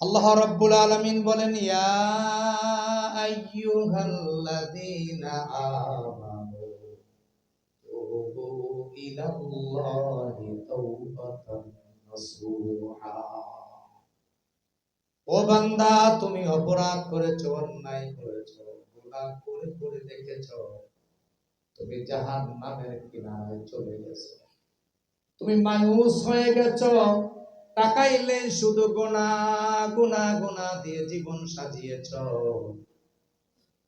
আল্লাহ রাব্বুল আলামিন বলেন ও বান্দা, তুমি অপরাধ করেছ, অন্যায় করেছ, গুনাহ করে করে দেখেছ। তুমি জাহান্নামের কিনারায় চলে গেছো। তুমি মানুষ হয়ে গেছো। তাকাইলে শুধু গোনা গোনা গোনা দিয়ে জীবন সাজিয়েছ।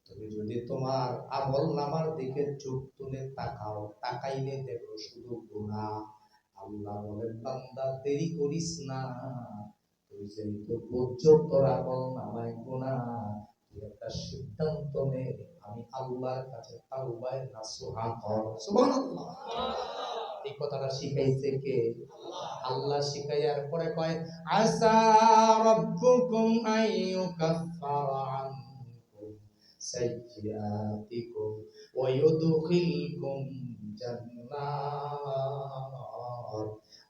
তুমি যদি তোমার আমল নামার দিকে চোখ তুলে তাকাও, তাকাইলে দেখো শুধু গোনা। আল্লাহ বলেন, বান্দা, দেরি করিস না। তুই যেহেতু বুঝছ তোর আমল নামায় গোনা, তুই একটা সিদ্ধান্ত নে। আমি আল্লাহর কাছে তাওবায় নাসুহা কর। সুবহানাল্লাহ। এই কথাটা শিখাইছে কে? আল্লাহ শিখাইয়ার পরে কয় আসা রব্বুকুম আনকুম সাইয়্যাতিকুম ওয়া ইউদখিলকুম জান্নাত।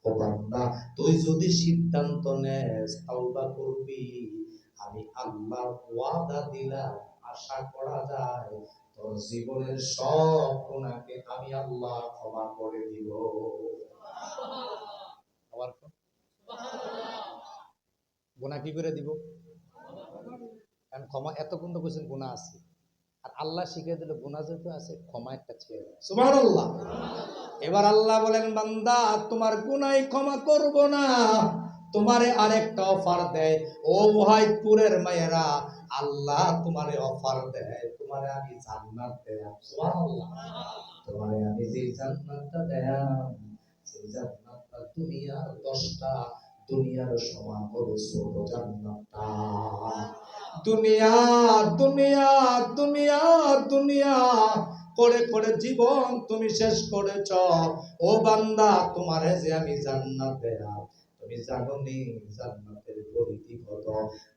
ও বান্দা, তুই যদি সিদ্ধান্ত নেস, তাওবা করবি। আমি আল্লাহ ওয়াদা দিলাম, আশা করা যায়, তোর জীবনের সব গুণাকে আমি আল্লাহ ক্ষমা করে দিব আবার কর। গুনাহ কি করে দিব? কারণ ক্ষমা, এতক্ষণ তো বলছেন গুণা আছে। আর আল্লাহ শিখিয়ে দিল গুণা যেহেতু আছে, ক্ষমা একটা ছেড়ে সুবহানাল্লাহ। এবার আল্লাহ বলেন, বান্দা, তোমার গুনাই ক্ষমা করব না। তোমারে আরেকটা অফার দেয়। ও ওহাইপুরের মায়েরা, আল্লাহ তোমারে অফার দেয়। তোমারে আমি জান্নাত দেয় সুবহানাল্লাহ। তোমারে আমি যে জান্নাতটা দেয় সেই জান্নাতটা দুনিয়ার দশটা দুনিয়ার সমান বড় ছোট জান্নাতটা দুনিয়া দুনিয়া দুনিয়া দুনিয়া। করে করে জীবন তুমি শেষ করেছ। ও বান্দা তোমারে যে আমি জান্নাত দেয়া। তুমি জানো নি জান্নাতের পরিধি কত?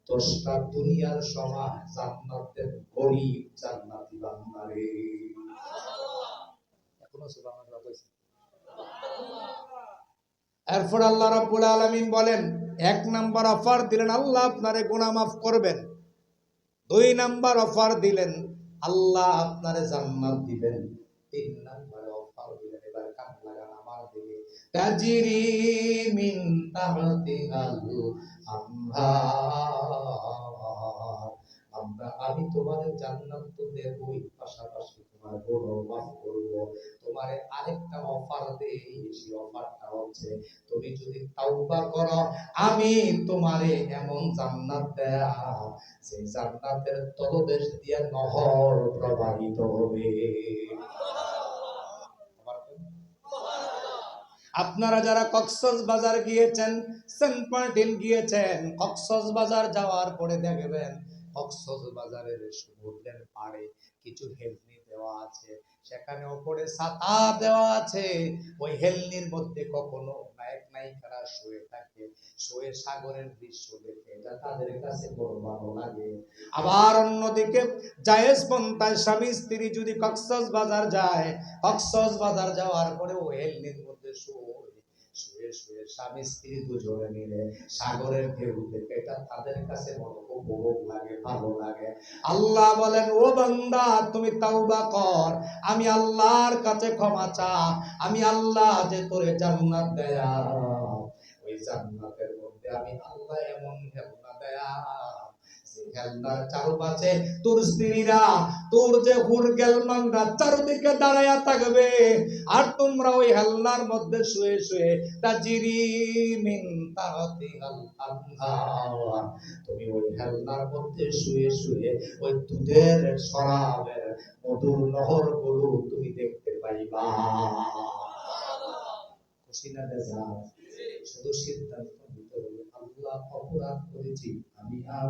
দশটা দুনিয়ার সমান জান্নাতের গরিব জান্নাতি বান্দারে। এখনও সুবহানাল্লাহ কইছে। এরপর আল্লাহ রাব্বুল আলামিন বলেন, এক নাম্বার অফার দিলেন আল্লাহ, আপনারে গুনাহ মাফ করবেন। দুই নাম্বার অফার দিলেন আল্লাহ, আপনারে জান্নাত দিবেন। তিন নাম্বার অফার দিলেন, এবার কান লাগান আমার দিকে। তাজিরি মিন তাহতিহাল আনহার আমরা, আমি তোমার জান্নাত তো দেবই, পাশাপাশি তোমার গুনাহ মাফ করব। তোমারে আরেকটা অফার দেই, সেই অফারটা হচ্ছে, তুমি যদি তাওবা করো, আমি তোমারে এমন জান্নাত দেয়া সেই জান্নাতের তলদেশ দিয়ে নহর প্রবাহিত হবে। আপনারা যারা কক্সস বাজার গিয়েছেন, সেন্ট মার্টিন গিয়েছেন, কক্সস বাজার যাওয়ার পরে দেখবেন কক্সস বাজারের সমুদ্রের পাড়ে। কিছু হেলনি দেওয়া আছে, সেখানে ওপরে ছাতা দেওয়া আছে। ওই হেলনির মধ্যে কখনো নায়ক নায়িকারা শুয়ে থাকে। শুয়ে সাগরের দৃশ্য দেখে, এটা তাদের কাছে বড় ভালো লাগে। আবার অন্যদিকে জায়েজ পন্থায় স্বামী স্ত্রী যদি কক্সস বাজার যায় কক্সস বাজার যাওয়ার পরে ও হেলনির মধ্যে শুয়ে শুয়ে শুয়ে স্বামী স্ত্রী দুজনে মিলে সাগরের ঢেউ দেখে এটা তাদের কাছে বড় উপভোগ লাগে, ভালো লাগে। আল্লাহ বলেন, ও বান্দা, তুমি তাওবা কর। আমি আল্লাহর কাছে ক্ষমা চা আমি আল্লাহ যে তোরে জান্নাত দেয়া। ওই জান্নাতের মধ্যে আমি আল্লাহ এমন খেলনা দেয়া। চারপাশে তোর স্ত্রীরা, তোর যে হুর গেলমানরা থাকবে। আর তোমরা ওই হেলনার মধ্যে শুয়ে শুয়ে মিন তুমি ওই হেলনার মধ্যে শুয়ে শুয়ে ওই দুধের শরাবের মধুর নহরগুলো তুমি দেখতে পাইবা। খুশি না শুধু সিদ্ধান্ত নিতে হবে। আল্লাহ অপরাধ করেছি, আমি আর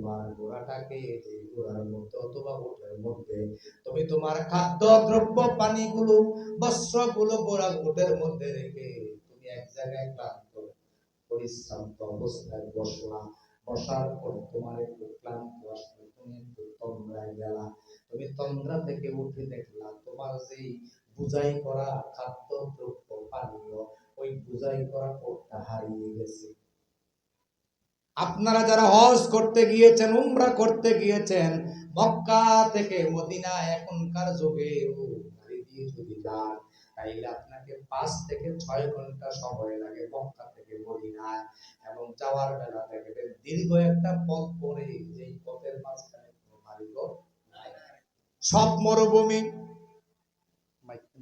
তোমার ঘোড়াটাকে যে ঘোড়ার মধ্যে অথবা উটের মধ্যে তুমি তোমার খাদ্য দ্রব্য পানিগুলো, বস্ত্রগুলো ঘোড়া উটের মধ্যে রেখে তুমি এক জায়গায় ক্লান্ত, পরিশ্রান্ত অবস্থায় বসলা। বসার পর তোমার একটু ক্লান্ত আসলে তুমি একটু তন্দ্রায় গেলা। তুমি তন্দ্রা থেকে উঠে দেখলা তোমার যেই বুঝাই করা খাদ্য দ্রব্য পানীয়, ওই বুঝাই করা কোটটা হারিয়ে গেছে। আপনারা যারা হজ করতে গিয়েছেন, উমরা করতে গিয়েছেন, মক্কা থেকে মদিনা এখনকার যুগে তাইলে আপনাকে পাঁচ থেকে ছয় ঘণ্টা সময় লাগে মক্কা থেকে মদিনায় এবং যাওয়ার বেলা দেখবেন দীর্ঘ একটা পথ পরে যেই পথের মাঝখানে কোনো। সব মরুভূমি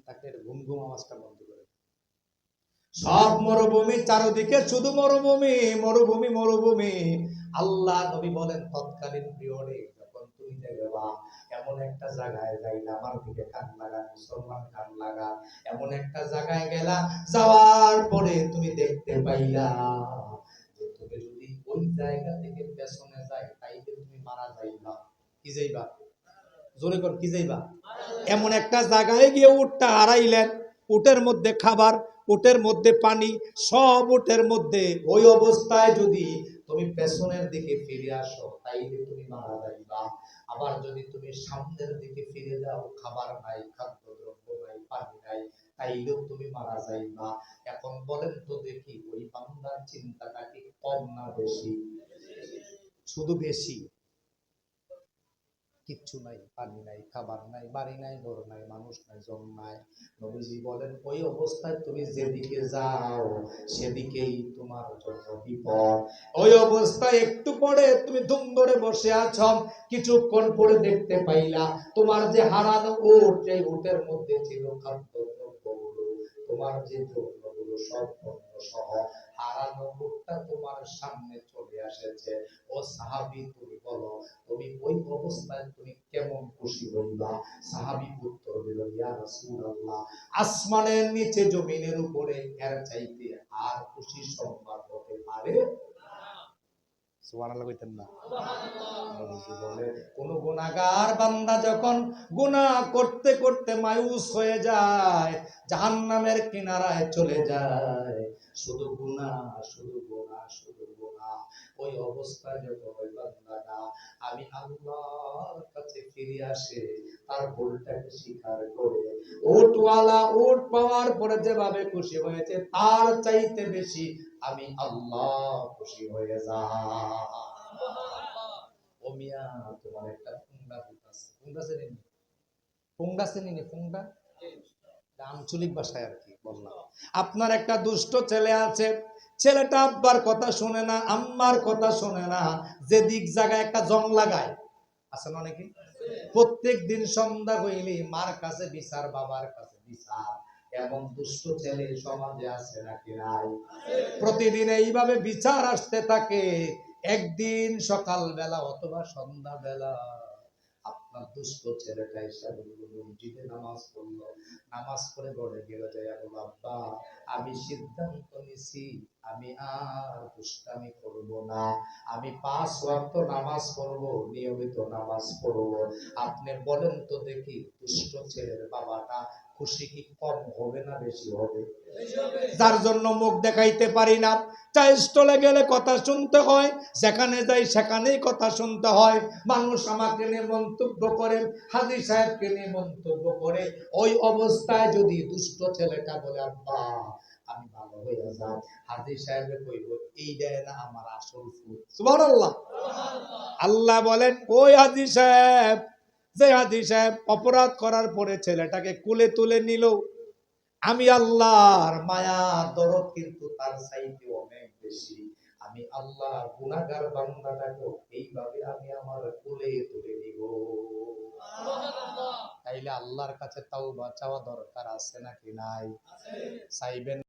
থাকলে ঘুম ঘুম আওয়াজটা বন্ধ সব মরুভূমি চারদিকে শুধু মরুভূমি মরুভূমি মরুভূমি। আল্লাহ নবী বলেন, তৎকালীন পিরিয়ডে যখন তুমি দেখবা এমন একটা জায়গায় যাইলা আমার দিকে কান লাগা, মুসলমান কান লাগা। এমন একটা জায়গায় গেলা যাওয়ার পরে তুমি দেখতে পাইলা যে তুমি যদি ওই জায়গা থেকে পেছনে যাই, তাইলে তুমি মারা যাইবা। কি যাইবা? জোরে কর, কি যাইবা? এমন একটা জায়গায় গিয়ে উটটা হারাইলেন, উটের মধ্যে খাবার উটের মধ্যে পানি, সব ওটের মধ্যে। ওই অবস্থায় যদি তুমি পেছনের দিকে ফিরে আসো, তাইলে তুমি মারা যাইবা। আবার যদি তুমি সামনের দিকে ফিরে যাও, খাবার নাই খাদ্য দ্রব্য নাই, পানি নাই, তাইলেও তুমি মারা যাইবা। এখন বলেন তো দেখি, ওই বান্দার চিন্তাটা কি কম না বেশি? শুধু বেশি। কিচ্ছু নাই, পানি নাই, খাবার নাই, বাড়ি নাই, ঘর নাই, মানুষ নাই জন নাই। নবীজি বলেন, ওই অবস্থায় তুমি যেদিকে যাও, সেদিকেই তোমার জন্য বিপদ। ওই অবস্থায় একটু পরে তুমি ধুম ধরে বসে আছো, কিছুক্ষণ পরে দেখতে পাইলা, তোমার যে হারানো উট, সেই উটের মধ্যে ছিল খাদ্য দ্রব্যগুলো তোমার যে দ্রব্যগুলো সব পণ্য সহ হারানো উটটা তোমার সামনে চলে আসেছে ও সাহাবি, তুমি বলো, তুমি ওই অবস্থায় তুমি কেমন খুশি হইবা? সাহাবি উত্তর দিল, ইয়া রাসূলুল্লাহ, আসমানের নিচে জমিনের উপরে এর চাইতে আর খুশি সংবাদ হতে পারে সুবহানাল্লাহ কইতেন কোন গুনাহগার বান্দা যখন গুণা করতে করতে মায়ুস হয়ে যায়, জাহান্নামের কিনারায় চলে যায়। শুধু গুণা শুধু গুণা শুধু ওই অবস্থায় যখন ওই বান্দাটা আমি আল্লাহর কাছে ফিরে আসে তার ভুলটাকে স্বীকার করে। উটওয়ালা উট পাওয়ার পরে যেভাবে খুশি হয়েছে তার চাইতে বেশি আমি আল্লাহ খুশি হয়ে যা ও মিয়া তোমার একটা ভূত আছে। ফুংডা চেনি নি? ফুংডা এটা আঞ্চলিক ভাষায় আর কি বললাম। আপনার একটা দুষ্ট ছেলে আছে ছেলেটা আব্বার কথা শুনে না, আম্মার কথা শুনে না, যে দিক জায়গায় একটা জং লাগায়। আছে না অনেকে? প্রত্যেক দিন সন্ধ্যা হইলে মার কাছে বিচার, বাবার কাছে বিচার। এমন দুষ্ট ছেলে সমাজে আছে নাকি নাই? প্রতিদিন এইভাবে বিচার আসতে থাকে। একদিন সকাল বেলা অথবা সন্ধ্যা বেলা দুষ্ট ছেলেটা মসজিদে নামাজ পড়ল নামাজ পড়ে ঘরে গেল যায় আব্বা, আমি সিদ্ধান্ত নিছি, আমি আর দুষ্টামি করব না। আমি পাঁচ ওয়াক্ত নামাজ পড়ব, নিয়মিত নামাজ পড়ব। আপনি বলেন তো দেখি, দুষ্ট ছেলের বাবাটা খুশি কি কম হবে না বেশি হবে? যার জন্য মুখ দেখাইতে পারি না। চা স্টলে গেলে কথা শুনতে হয় সেখানে যাই সেখানেই কথা শুনতে হয়। মানুষ আমাকে নিয়ে মন্তব্য করে, হাজি সাহেবকে নিয়ে মন্তব্য করে। ওই অবস্থায় যদি দুষ্ট ছেলেটা বলে, আব্বা, আমি ভালো হয়ে যাই। হাজি সাহেবে কইব, এই দেয় না আমার আসল ফুল। সুবহানাল্লাহ। আল্লাহ বলেন, ওই হাজি সাহেব যে সাহেব, অপরাধ করার পরে ছেলেটাকে কুলে তুলে নিল। আমি আল্লাহর মায়া, দরদ কিন্তু তার চাইতে অনেক বেশি। আমি আল্লাহ গুনাহগার বান্দাটাকে এইভাবে আমি আমার কুলে তুলে নিব। তাইলে আল্লাহর কাছে তাওবা চাওয়া দরকার আছে নাকি নাই? চাইবেন